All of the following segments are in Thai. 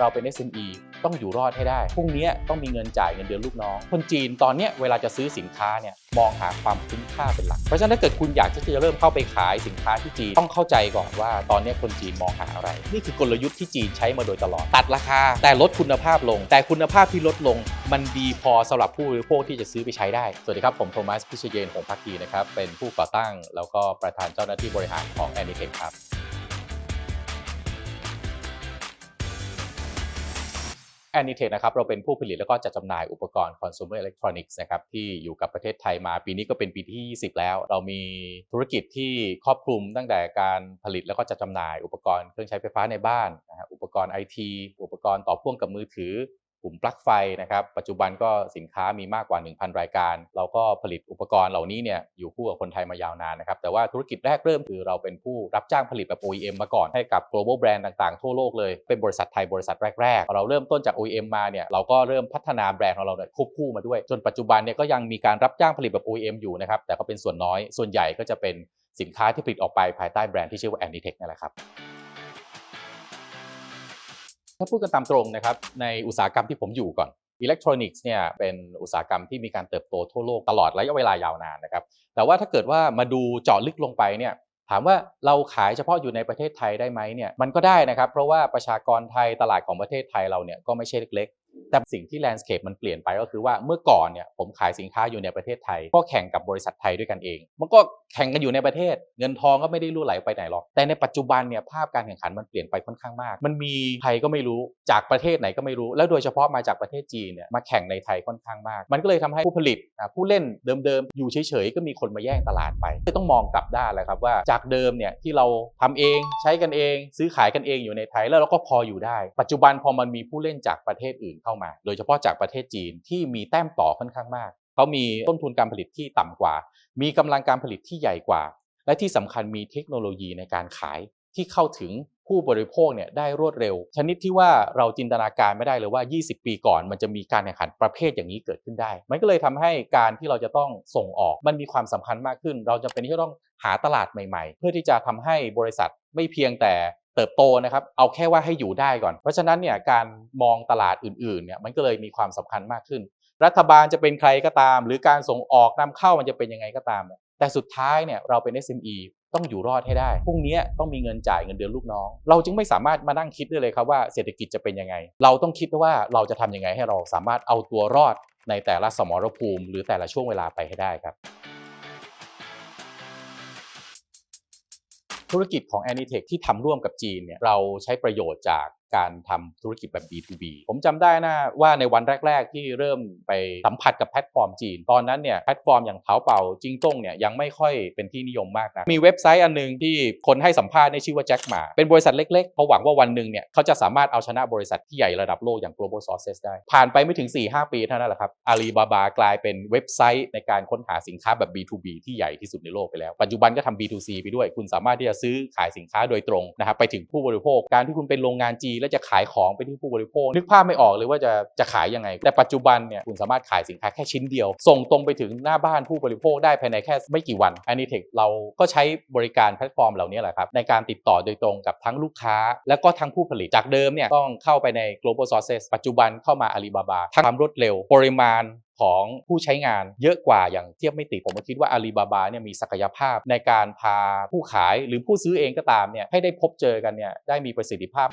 เราเป็น SME ต้องอยู่รอดให้ได้ พรุ่งนี้ต้องมีเงินจ่ายเงินเดือนลูกน้อง คนจีนตอนนี้เวลาจะซื้อสินค้าเนี่ยมองหาความคุ้มค่าเป็นหลัก เพราะฉะนั้นถ้าเกิดคุณอยากที่จะเริ่มเข้าไปขายสินค้าที่จีนต้องเข้าใจก่อนว่า ตอนนี้คนจีนมองหาอะไร นี่คือกลยุทธ์ที่จีนใช้มาโดยตลอด ตัดราคา แต่ลดคุณภาพลง แต่คุณภาพที่ลดลง มันดีพอสำหรับผู้บริโภคที่จะซื้อไปใช้ได้ สวัสดีครับผมโทมัสพิเชยเยนหงพักดีนะครับเป็นผู้ก่อตั้ง แล้วก็ประธานเจ้าหน้าที่บริหารของ a n i t e c h ครับ แอนิเทคนะครับเราเป็นผู้ผลิตแล้วก็จัดจำหน่ายอุปกรณ์คอน sumer electronics นะครับที่อยู่กับประเทศไทยมาปีนี้ก็เป็นปีที่ 20 แล้ว เรามีธุรกิจที่ครอบคลุมตั้งแต่การผลิตแล้วก็จัดจำหน่ายอุปกรณ์เครื่องใช้ไฟฟ้าในบ้านนะฮะอุปกรณ์ไอทีอุปกรณ์ต่อพ่วงกับมือถือ ลุ่มปลั๊กไฟนะครับ ปัจจุบันก็สินค้ามีมากกว่า 1,000 รายการ เราก็ผลิตอุปกรณ์เหล่านี้เนี่ยอยู่คู่กับคนไทยมายาวนานนะครับ แต่ว่าธุรกิจแรกเริ่มคือเราเป็นผู้รับจ้างผลิตแบบ OEM มาก่อนให้กับ global brand ต่างๆ ทั่วโลกเลย เป็นบริษัทไทยบริษัทแรกๆ เราเริ่มต้นจาก OEM มาเนี่ยเราก็เริ่มพัฒนาแบรนด์ของเราเนี่ยควบคู่มาด้วย จนปัจจุบันเนี่ยก็ยังมีการรับจ้างผลิตแบบ OEM อยู่นะครับ แต่ก็เป็นส่วนน้อย ส่วนใหญ่ก็จะเป็นสินค้าที่ผลิตออกไปภายใต้แบรนด์ที่ชื่อว่า Anitech นั่นแหละครับ ถ้าพูดกันตามตรงนะครับในอุตสาหกรรมที่ผมอยู่ก่อนอิเล็กทรอนิกส์เนี่ยเป็นอุตสาหกรรมที่มีการเติบโตทั่วโลกตลอดระยะเวลายาวนานนะครับแต่ว่าถ้าเกิดว่ามาดูเจาะลึกลงไปเนี่ยถามว่าเราขายเฉพาะอยู่ในประเทศไทยได้ไหมเนี่ยมันก็ได้นะครับ เพราะว่าประชากรไทยตลาดของประเทศไทยเราเนี่ยก็ไม่ใช่เล็ก แต่สิ่งที่แลนด์สเคปมันเปลี่ยนไปก็คือว่าเมื่อก่อนเนี่ยผมขายสินค้าอยู่ในประเทศไทย ก็แข่งกับบริษัทไทยด้วยกันเอง มันก็แข่งกันอยู่ในประเทศ เงินทองก็ไม่ได้รั่วไหลไปไหนหรอก แต่ในปัจจุบันเนี่ยภาพการแข่งขันมันเปลี่ยนไปค่อนข้างมาก มันมีใครก็ไม่รู้จากประเทศไหนก็ไม่รู้ แล้วโดยเฉพาะมาจากประเทศจีนเนี่ยมาแข่งในไทยค่อนข้างมาก มันก็เลยทำให้ผู้ผลิตผู้เล่นเดิมๆอยู่เฉยๆก็มีคนมาแย่งตลาดไปต้องมองกลับด้านแหละครับว่าจากเดิมเนี่ยที่เราทำเองใช้กันเอง ซื้อขายกันเองอยู่ในไทยแล้วเราก็พออยู่ได้ ปัจจุบันพอมันมีผู้เล่นจากประเทศอื่นเข้ามา โดยเฉพาะจากประเทศจีนที่มีแต้มต่อค่อนข้างมาก เขามีต้นทุนการผลิตที่ต่ำกว่า มีกำลังการผลิตที่ใหญ่กว่า และที่สำคัญมีเทคโนโลยีในการขายที่เข้าถึงผู้บริโภคเนี่ยได้รวดเร็ว ชนิดที่ว่าเราจินตนาการไม่ได้เลยว่า 20 ปีก่อน มันจะมีการแข่งขันประเภทอย่างนี้เกิดขึ้นได้ มันก็เลยทำให้การที่เราจะต้องส่งออกมันมีความสำคัญมากขึ้น เราจะเป็นที่จะต้องหาตลาดใหม่ ๆ เพื่อที่จะทำให้บริษัทไม่เพียงแต่ เติบโตนะครับ เอาแค่ว่าให้อยู่ได้ก่อน เพราะฉะนั้นเนี่ยการมองตลาดอื่นๆเนี่ยมันก็เลยมีความสำคัญมากขึ้น รัฐบาลจะเป็นใครก็ตาม หรือการส่งออกนำเข้ามันจะเป็นยังไงก็ตาม แต่สุดท้ายเนี่ยเราเป็น SME ต้องอยู่รอดให้ได้พรุ่งนี้ต้องมีเงินจ่ายเงินเดือนลูกน้อง เราจึงไม่สามารถมานั่งคิดได้เลยครับว่าเศรษฐกิจจะเป็นยังไง เราต้องคิดว่าเราจะทำยังไงให้เราสามารถเอาตัวรอดในแต่ละสมรภูมิ หรือแต่ละช่วงเวลาไปให้ได้ครับ ธุรกิจของ a n i t e c h ที่ทำร่วมกับจีนเนี่ยเราใช้ประโยชน์จาก การทำธุรกิจแบบ B2B ผมจำได้นะว่าในวันแรก ๆ ที่เริ่มไปสัมผัสกับแพลตฟอร์มจีน ตอนนั้นเนี่ยแพลตฟอร์มอย่างเถาเป่าจิงต้งเนี่ยยังไม่ค่อยเป็นที่นิยมมากนะมีเว็บไซต์อันหนึงที่คนให้สัมภาษณ์ในชื่อว่าแจ็คหมาเป็นบริษัทเล็กๆเขาหวังว่าวันหนึ่งเนี่ยเขาจะสามารถเอาชนะบริษัทที่ใหญ่ระดับโลกอย่าง global sources ได้ ผ่านไปไม่ถึง 4-5 ปีเท่านั้นแหละครับอาลีบาบากลายเป็นเว็บไซต์ในการค้นหาสินค้าแบบ B2B ที่ใหญ่ที่สุดในโลกไปแล้วปัจจุบันก็ทำ B2C ไปด้วย คุณสามารถที่จะซื้อขายสินค้าโดยตรงนะครับไปถึงผู้บริโภคการที่คุณเป็นโรงงานจีนแล้วจะขายของไปที่ผู้บริโภค นึกภาพไม่ออกเลยว่าจะจะขายยังไง แต่ปัจจุบันเนี่ยคุณสามารถขายสินค้าแค่ชิ้นเดียว ส่งตรงไปถึงหน้าบ้านผู้บริโภคได้ภายในแค่ไม่กี่วัน a n i t e c h เราก็ใช้บริการแพลตฟอร์มเหล่านี้แหละครับในการติดต่อโดยตรงกับทั้งลูกค้า และก็ทั้งผู้ผลิตจากเดิมเนี่ยต้องเข้าไปใน global sources ปัจจุบันเข้ามา Alibaba ทั้งความรวดเร็วปริมาณของผู้ใช้งานเยอะกว่าอย่างเทียบไม่ติด ผมก็คิดว่าอาลีบาบาเนี่ยมีศักยภาพในการพาผู้ขายหรือผู้ซื้อเองก็ตามเนี่ยให้ได้พบเจอกันเนี่ยได้มีประสิทธิภาพ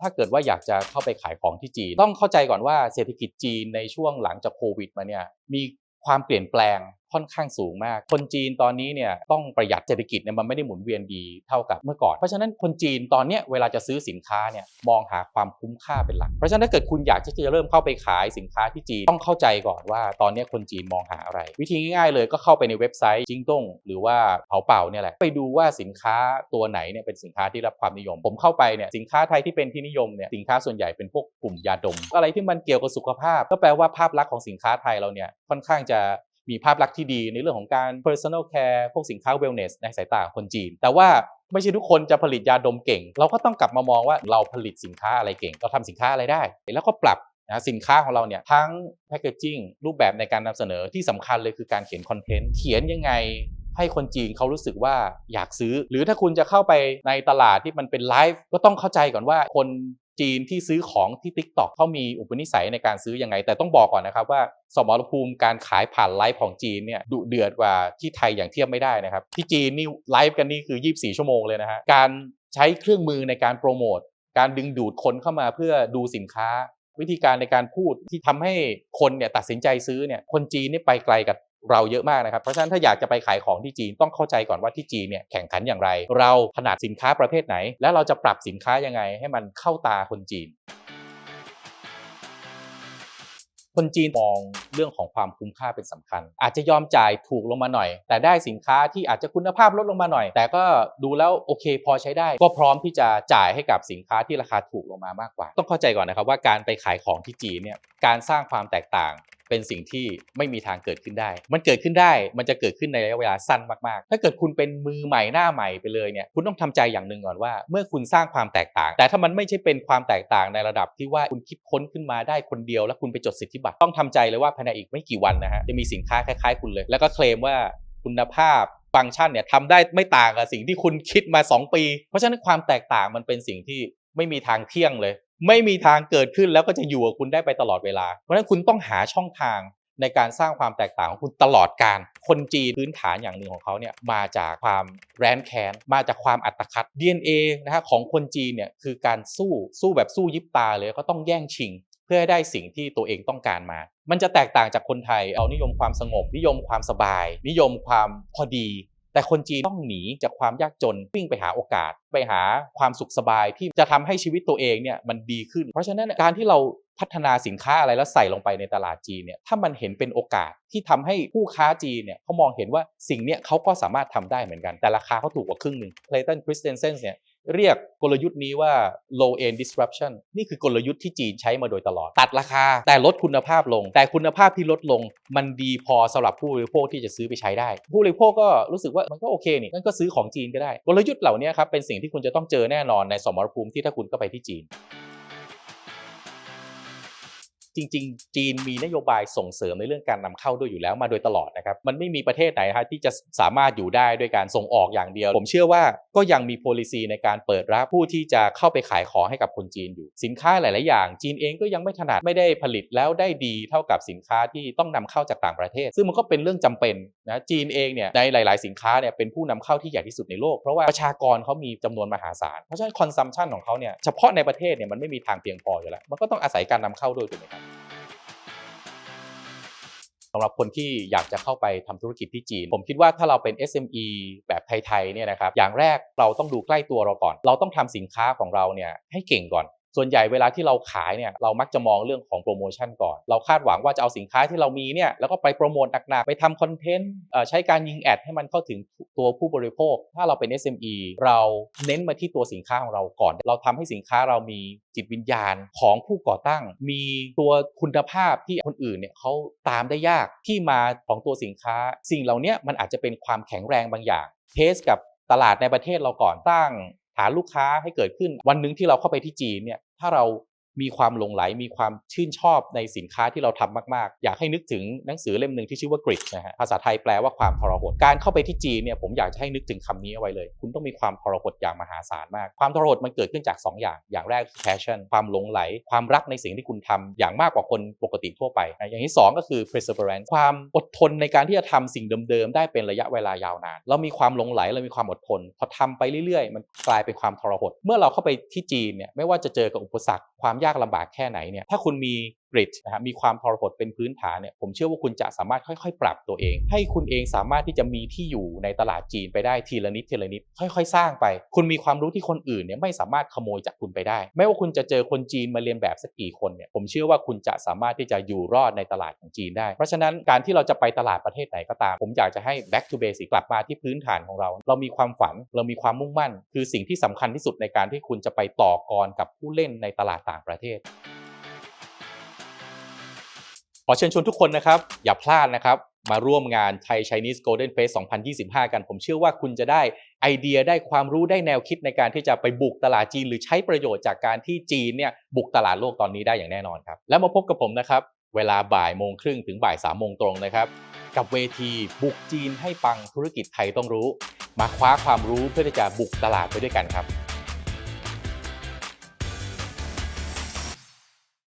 ถ้าเกิดว่าอยากจะเข้าไปขายของที่จีน ต้องเข้าใจก่อนว่าเศรษฐกิจจีนในช่วงหลังจากโควิดมาเนี่ยมีความเปลี่ยนแปลง ค่อนข้างสูงมาก คนจีนตอนนี้เนี่ยต้องประหยัดเศรษฐกิจเนี่ยมันไม่ได้หมุนเวียนดีเท่ากับเมื่อก่อน เพราะฉะนั้นคนจีนตอนเนี้ยเวลาจะซื้อสินค้าเนี่ยมองหาความคุ้มค่าเป็นหลัก เพราะฉะนั้นถ้าเกิดคุณอยากที่จะเริ่มเข้าไปขายสินค้าที่จีนต้องเข้าใจก่อนว่าตอนนี้คนจีนมองหาอะไร วิธีง่ายๆเลยก็เข้าไปในเว็บไซต์จิงต้งหรือว่าเผาเป่าเนี่ยแหละไปดูว่าสินค้าตัวไหนเนี่ยเป็นสินค้าที่รับความนิยม ผมเข้าไปเนี่ยสินค้าไทยที่เป็นที่นิยมเนี่ยสินค้าส่วนใหญ่เป็นพวกกลุ่มยาดม อะไรที่มันเกี่ยวกับสุขภาพ ก็แปลว่าภาพลักษณ์ของสินค้าไทยเราเนี่ยค่อนข้างจะ มีภาพลักษณ์ที่ดีในเรื่องของการ personal care พวกสินค้า wellness ในสายตาคนจีน แต่ว่าไม่ใช่ทุกคนจะผลิตยาดมเก่ง เราก็ต้องกลับมามองว่าเราผลิตสินค้าอะไรเก่ง เราทำสินค้าอะไรได้ แล้วก็ปรับนะสินค้าของเราเนี่ยทั้ง packaging รูปแบบในการนำเสนอที่สำคัญเลยคือการเขียนคอนเทนต์เขียนยังไงให้คนจีนเขารู้สึกว่าอยากซื้อ หรือถ้าคุณจะเข้าไปในตลาดที่มันเป็นไลฟ์ก็ต้องเข้าใจก่อนว่าคน จีนที่ซื้อของที่ Tik t o อกเขามีอุปนิสัยในการซื้อยังไง แต่ต้องบอกก่อนนะครับว่าสมรภูมิการขายผ่านไลฟ์ของจีนเนี่ยดุเดือดกว่าที่ไทยอย่างเทียบไม่ได้นะครับ ที่จีนนี่ไลฟ์กันนี่คือ 24 ชั่วโมงเลยนะฮะการใช้เครื่องมือในการโปรโมทการดึงดูดคนเข้ามาเพื่อดูสินค้า วิธีการในการพูดที่ทำให้คนเนี่ยตัดสินใจซื้อเนี่ยคนจีนนี่ไปไกลกับ เราเยอะมากนะครับ เพราะฉะนั้นถ้าอยากจะไปขายของที่จีนต้องเข้าใจก่อนว่าที่จีนเนี่ยแข่งขันอย่างไร เราถนัดสินค้าประเภทไหน และเราจะปรับสินค้ายังไง ให้มันเข้าตาคนจีน คนจีนมองเรื่องของความคุ้มค่าเป็นสำคัญ อาจจะยอมจ่ายถูกลงมาหน่อย แต่ได้สินค้าที่อาจจะคุณภาพลดลงมาหน่อย แต่ก็ดูแล้วโอเคพอใช้ได้ ก็พร้อมที่จะจ่ายให้กับสินค้าที่ราคาถูกลงมามากกว่า ต้องเข้าใจก่อนนะครับว่าการไปขายของที่จีนเนี่ยการสร้างความแตกต่าง เป็นสิ่งที่ไม่มีทางเกิดขึ้นได้ มันเกิดขึ้นได้ มันจะเกิดขึ้นในระยะเวลาสั้นมากๆ ถ้าเกิดคุณเป็นมือใหม่หน้าใหม่ไปเลยเนี่ย คุณต้องทำใจอย่างหนึ่งก่อนว่า เมื่อคุณสร้างความแตกต่าง แต่ถ้ามันไม่ใช่เป็นความแตกต่างในระดับที่ว่าคุณคิดค้นขึ้นมาได้คนเดียว แล้วคุณไปจดสิทธิบัตร ต้องทำใจเลยว่าภายในอีกไม่กี่วันนะฮะ จะมีสินค้าคล้ายๆ คุณเลย แล้วก็เคลมว่าคุณภาพฟังก์ชันเนี่ยทำได้ไม่ต่างกับสิ่งที่คุณคิดมา 2 ปี เพราะฉะนั้นความแตกต่างมันเป็นสิ่งที่ไม่มีทางเที่ยงเลย ไม่มีทางเกิดขึ้นแล้วก็จะอยู่กับคุณได้ไปตลอดเวลา เพราะฉะนั้นคุณต้องหาช่องทางในการสร้างความแตกต่างของคุณตลอดการ คนจีนพื้นฐานอย่างหนึ่งของเขาเนี่ยมาจากความแร้นแค้น มาจากความอัตคัด DNA นะฮะของคนจีนเนี่ยคือการสู้สู้แบบสู้ยิบตาเลยก็ต้องแย่งชิง เพื่อให้ได้สิ่งที่ตัวเองต้องการมา มันจะแตกต่างจากคนไทย เอานิยมความสงบ นิยมความสบาย นิยมความพอดี แต่คนจีนต้องหนีจากความยากจนวิ่งไปหาโอกาส ไปหาความสุขสบายที่จะทำให้ชีวิตตัวเองเนี่ยมันดีขึ้น เพราะฉะนั้นการที่เราพัฒนาสินค้าอะไรแล้วใส่ลงไปในตลาดจีนเนี่ยถ้ามันเห็นเป็นโอกาสที่ทำให้ผู้ค้าจีนเนี่ยเขามองเห็นว่าสิ่งเนี้ยเขาก็สามารถทำได้เหมือนกัน แต่ราคาเขาถูกกว่าครึ่งหนึ่งเพลตันคริสเตนเซนส์เนี่ย เรียกกลยุทธ์นี้ว่า low end disruption นี่คือกลยุทธ์ที่จีนใช้มาโดยตลอด ตัดราคา แต่ลดคุณภาพลง แต่คุณภาพที่ลดลง มันดีพอสำหรับผู้บริโภคที่จะซื้อไปใช้ได้ ผู้บริโภคก็รู้สึกว่ามันก็โอเคนี่งั้นก็ซื้อของจีนก็ได้ กลยุทธ์เหล่านี้ครับเป็นสิ่งที่คุณจะต้องเจอแน่นอนในสมรภูมิที่ถ้าคุณก็ไปที่จีน จริง ๆ จีนมีนโยบายส่งเสริมในเรื่องการนำเข้าด้วยอยู่แล้วมาโดยตลอดนะครับ มันไม่มีประเทศไหนฮะที่จะสามารถอยู่ได้ด้วยการส่งออกอย่างเดียว ผมเชื่อว่าก็ยังมี policy ในการเปิดรับผู้ที่จะเข้าไปขายของให้กับคนจีนอยู่ สินค้าหลาย ๆ อย่าง จีนเองก็ยังไม่ถนัดไม่ได้ผลิตแล้วได้ดีเท่ากับสินค้าที่ต้องนำเข้าจากต่างประเทศ ซึ่งมันก็เป็นเรื่องจำเป็นนะจีนเองเนี่ยในหลาย ๆ สินค้าเนี่ยเป็นผู้นำเข้าที่ใหญ่ที่สุดในโลกเพราะว่าประชากรเขามีจำนวนมหาศาลเพราะฉะนั้น consumption ของเขาเนี่ยเฉพาะในประเทศเนี่ยมันไม่มีทางเพียงพออยู่แล้วมันก็ต้องอาศัยการนำเข้าด้วยถูกไหมครับ สำหรับคนที่อยากจะเข้าไปทำธุรกิจที่จีน ผมคิดว่าถ้าเราเป็น SME แบบไทยๆเนี่ยนะครับอย่างแรกเราต้องดูใกล้ตัวเราก่อน เราต้องทำสินค้าของเราเนี่ยให้เก่งก่อน ส่วนใหญ่เวลาที่เราขายเนี่ยเรามักจะมองเรื่องของโปรโมชั่นก่อน เราคาดหวังว่าจะเอาสินค้าที่เรามีเนี่ยแล้วก็ไปโปรโมทหนักๆ ไปทำคอนเทนต์ใช้การยิงแอดให้มันเข้าถึงตัวผู้บริโภค ถ้าเราเป็น SME เราเน้นมาที่ตัวสินค้าของเราก่อน เราทำให้สินค้าเรามีจิตวิญญาณของผู้ก่อตั้ง มีตัวคุณภาพที่คนอื่นเนี่ยเขาตามได้ยากที่มาของตัวสินค้า สิ่งเหล่านี้มันอาจจะเป็นความแข็งแรงบางอย่างเทสกับตลาดในประเทศเราก่อนตั้ง ฐานลูกค้าให้เกิดขึ้นวันหนึ่งที่เราเข้าไปที่จีนเนี่ยถ้าเรา มีความหลงไหลมีความชื่นชอบในสินค้าที่เราทำมากๆ อยากให้นึกถึงหนังสือเล่มหนึ่งที่ชื่อว่า Grit นะฮะภาษาไทยแปลว่าความทรหดการเข้าไปที่จีนเนี่ยผมอยากจะให้นึกถึงคำนี้เอาไว้เลย คุณต้องมีความทรหดอย่างมหาศาลมาก ความทรหดมันเกิดขึ้นจาก 2 อย่าง อย่างแรกคือ passion ความหลงไหล ความรักในสิ่งที่คุณทำอย่างมากกว่าคนปกติทั่วไปนะอย่างที่ 2 ก็คือ perseverance ความอดทนในการที่จะทำสิ่งเดิมๆได้เป็นระยะเวลายาวนานเรามีความหลงไหลเรามีความอดทนพอทำไปเรื่อยๆ มันกลายเป็นความทรหด เมื่อเราเข้าไปที่จีนเนี่ยไม่ว่าจะเจอกับอุปสรรคความยากลำบากแค่ไหนเนี่ยถ้าคุณมี กริดนะฮะมีความทรหดเป็นพื้นฐานเนี่ยผมเชื่อว่าคุณจะสามารถค่อยๆ ปรับตัวเอง ให้คุณเองสามารถที่จะมีที่อยู่ในตลาดจีนไปได้ทีละนิดทีละนิดค่อย ๆ สร้างไป คุณมีความรู้ที่คนอื่นเนี่ยไม่สามารถขโมยจากคุณไปได้ ไม่ว่าคุณจะเจอคนจีนมาเรียนแบบสักกี่คนเนี่ยผมเชื่อว่าคุณจะสามารถที่จะอยู่รอดในตลาดของจีนได้ เพราะฉะนั้นการที่เราจะไปตลาดประเทศไหนก็ตาม ผมอยากจะให้ back to basic กลับมาที่พื้นฐานของเรา เรามีความฝันเรามีความมุ่งมั่น คือสิ่งที่สำคัญที่สุดในการที่คุณจะไปต่อกรกับผู้เล่นในตลาดต่างประเทศ อเชิญชวนทุกคนนะครับ อย่าพลาดนะครับ มาร่วมงานไทย Chinese Golden Face 2025 กัน ผมเชื่อว่าคุณจะได้ไอเดียได้ความรู้ได้แนวคิดในการที่จะไปบุกตลาดจีน หรือใช้ประโยชน์จากการที่จีนเนี่ยบุกตลาดโลกตอนนี้ได้อย่างแน่นอนครับ แล้วมาพบกับผมนะครับ เวลาบ่ายโมงครึ่งถึงบ่ายสามโมงตรงนะครับ กับเวทีบุกจีนให้ปังธุรกิจไทยต้องรู้ มาคว้าความรู้เพื่อที่จะบุกตลาดไปด้วยกันครับ